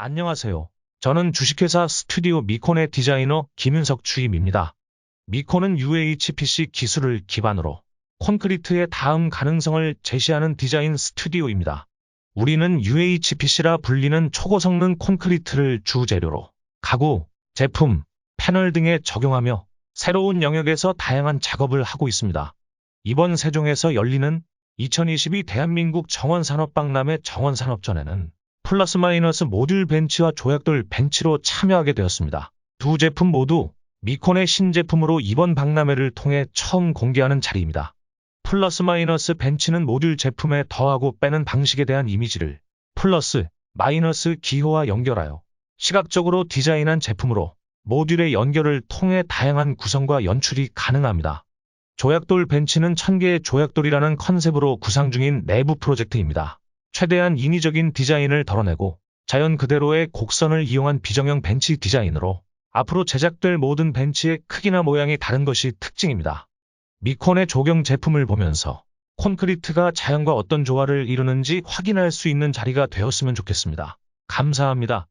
안녕하세요. 저는 주식회사 스튜디오 미콘의 디자이너 김윤석 주임입니다. 미콘은 UHPC 기술을 기반으로 콘크리트의 다음 가능성을 제시하는 디자인 스튜디오입니다. 우리는 UHPC라 불리는 초고성능 콘크리트를 주재료로 가구, 제품, 패널 등에 적용하며 새로운 영역에서 다양한 작업을 하고 있습니다. 이번 세종에서 열리는 2022 대한민국 정원산업박람회 정원산업전에는 플러스 마이너스 모듈 벤치와 조약돌 벤치로 참여하게 되었습니다. 두 제품 모두 미콘의 신제품으로 이번 박람회를 통해 처음 공개하는 자리입니다. 플러스 마이너스 벤치는 모듈 제품에 더하고 빼는 방식에 대한 이미지를 플러스, 마이너스 기호와 연결하여 시각적으로 디자인한 제품으로 모듈의 연결을 통해 다양한 구성과 연출이 가능합니다. 조약돌 벤치는 천개의 조약돌이라는 컨셉으로 구상 중인 내부 프로젝트입니다. 최대한 인위적인 디자인을 덜어내고 자연 그대로의 곡선을 이용한 비정형 벤치 디자인으로 앞으로 제작될 모든 벤치의 크기나 모양이 다른 것이 특징입니다. 미콘의 조경 제품을 보면서 콘크리트가 자연과 어떤 조화를 이루는지 확인할 수 있는 자리가 되었으면 좋겠습니다. 감사합니다.